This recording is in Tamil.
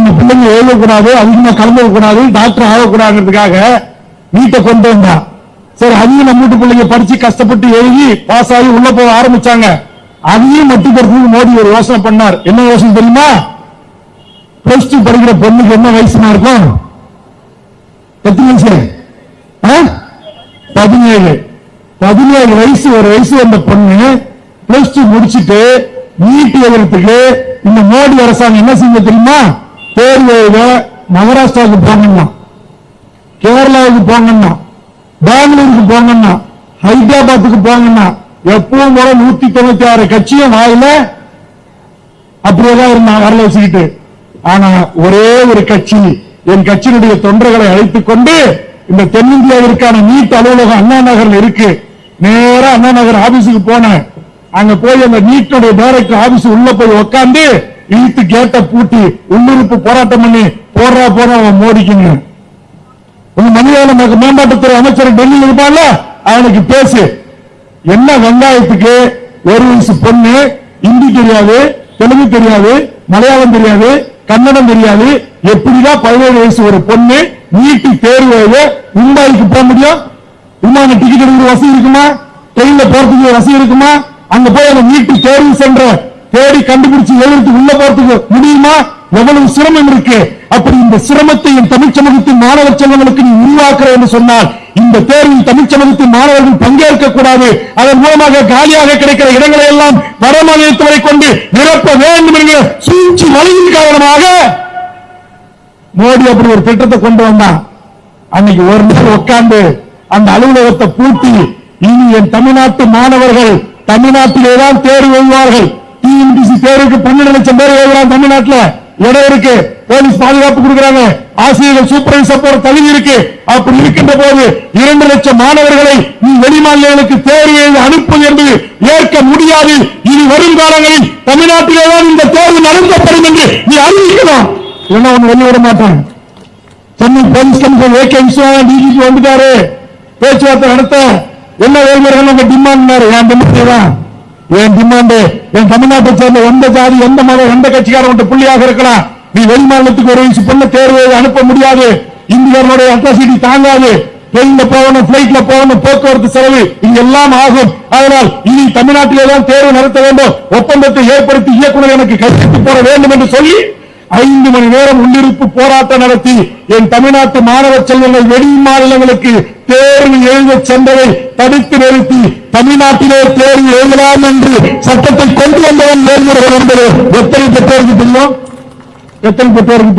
நம்ம பிள்ளைங்க எழுதக்கூடாது அதிகமா கலந்துக்கூடாது டாக்டர் ஆகக்கூடாதுங்கிறதுக்காக வீட்டை கொண்டு வந்தான் சரி அதையும் நம்ம வீட்டு பிள்ளைங்க படிச்சு கஷ்டப்பட்டு எழுதி பாஸ் ஆகி உள்ள போக ஆரம்பிச்சாங்க. அதையும் மட்டுப்படுத்துறதுக்கு மோடி ஒரு யோசனை பண்ணார். என்ன யோசனை தெரியுமா? பிளஸ் டூ படிக்கிற பொண்ணுக்கு என்ன வயசுனா இருக்கும் எத்தனை வயசு. ஆ? பதினேழு. பதினேழு வயசு ஒரு வயசு வந்த பொண்ணு பிளஸ் டூ முடிச்சிட்டு நீட் எழுதுறதுக்கு இந்த மோடி அரசாங்கம் என்ன செஞ்ச தெரியுமா? தேர்வு மகாராஷ்டிராவுக்கு போகணும் கேரளாவுக்கு போங்கன்னா பெங்களூருக்கு போங்கன்னா ஹைதராபாத்துக்கு போங்கன்னா எப்பவும் போல நூத்தி தொண்ணூத்தி ஆறு கட்சியும் வாயில அப்படியேதான் இருந்தான் வரல வச்சுக்கிட்டு ஆனா ஒரே ஒரு கட்சி என் கட்சியினுடைய தொண்டர்களை அழைத்துக் கொண்டு இந்த தென்னிந்தியாவிற்கான நீட் அலுவலகம் அண்ணா நகர்ல இருக்கு. நேரா அண்ணா நகர் ஆபீஸுக்கு போனேன். அங்க போய் அந்த நீட்டுடைய டைரக்டர் ஆபீஸ் உள்ள போய் உக்காந்து இழுத்து கேட்ட பூட்டி உள்ளிருப்பு போராட்டம் பண்ணி போடுறா போற அவன் மோடிக்குங்க உங்க மனிதவள மேம்பாட்டுத்துறை அமைச்சர் டெல்லியில் இருப்பான்ல? அவனுக்கு பேசு. என்ன வெங்காயத்துக்கு ஒரு வயசு பொண்ணு இந்தி தெரியாது தெலுங்கு தெரியாது மலையாளம் தெரியாது கன்னடம் தெரியாது எப்படிதான் பதினேழு வயசு ஒரு பொண்ணு நீட்டி தேர்வு மும்பாய்க்கு போக முடியும்? விமான டிக்கெட் எடுக்கிற வசதி இருக்குமா? ட்ரெயின்ல போறதுக்கு வசதி இருக்குமா? அங்க போய் அந்த நீட்டு தேர்வு சென்ற தேடி கண்டுபிடிச்சு எழுதி உள்ள போறதுக்கு முடியுமா? எவ்வளவு சிரமம் இருக்கு. அப்படி இந்த சிரமத்தை என் தமிழ் சமூகத்தின் மாணவ செல்வங்களுக்கு நீ உருவாக்குற என்று சொன்னால் இந்த தேர்வில் தமிழ் சமூகத்தின் மாணவர்கள் பங்கேற்க கூடாது. அதன் மூலமாக காலியாக கிடைக்கிற இடங்களை எல்லாம் வடமாநிலத்தவரை கொண்டு நிரப்ப வேண்டும் என்கிற சூழ்ச்சி வழியின் காரணமாக மோடி அப்படி ஒரு திட்டத்தை கொண்டு வந்தான். அன்னைக்கு ஒரு நாள் உட்கார்ந்து அந்த அலுவலகத்தை பூட்டி இனி என் தமிழ்நாட்டு மாணவர்கள் தமிழ்நாட்டிலே தான் தேர்வு எழுவார்கள் டிஎன்பிசி பன்னெண்டு லட்சம் பேர் எழுதுறாங்க தமிழ்நாட்டுல. இடம் இருக்கு. போலீஸ் பாதுகாப்பு கொடுக்கறாங்க. ஆசிரியர்கள் சூப்பர்வைசர் போற தகுதி இருக்கு. அப்படி இருக்கின்ற போது இரண்டு லட்சம் மாணவர்களை வெளிமாநிலங்களுக்கு தேர்வு எழுதி அனுப்புவது என்பது ஏற்க முடியாது. இனி வரும் காலங்களில் தமிழ்நாட்டிலே தான் இந்த தேர்வு நடத்தப்படும் என்று நீ அறிவிக்கலாம். இல்லைன்னா ஒண்ணு வெளிய மாட்டாங்க Chennai police commission A K Viswanathan DGP வந்துட்டாரு. பேச்சுவார்த்தை நடத்த என்ன வேறுமுறைகள் உங்க டிமாண்ட் என் டிமாண்ட் தான்? என் டிமாண்ட்? என் தமிழ்நாட்டை சேர்ந்த எந்த ஜாதி எந்த மதம் எந்த கட்சிக்காரன் புள்ளியாக இருக்கலாம்? நீ வெளிமாநிலத்துக்கு ஒரு வயசு பொண்ணு தேர்வு அனுப்ப முடியாது. இந்தியர்களுடைய அட்ராசிட்டி தாங்காது. ட்ரெயின்ல போகணும் பிளைட்ல போகணும் போக்குவரத்து செலவு இங்க எல்லாம் ஆகும். அதனால் இனி தமிழ்நாட்டிலே தான் தேர்வு நடத்த வேண்டும். ஒப்பந்தத்தை ஏற்படுத்தி இயக்குனர் எனக்கு கையெழுத்து போட வேண்டும் என்று சொல்லி ஐந்து மணி நேரம் உள்ளிருப்பு போராட்டம் நடத்தி என் தமிழ்நாட்டு மாணவ செல்வங்கள் வெளி மாநிலங்களுக்கு தேர்வு எழுத சென்றதை தடுத்து நிறுத்தி தமிழ்நாட்டிலே தேர்வு எழுதலாம் என்று சட்டத்தை கொண்டு வந்தவன் வேல்முருகன் என்பது எத்தனை பெற்றோருக்கு தெரியும்? எத்தனை பெற்றோருக்கு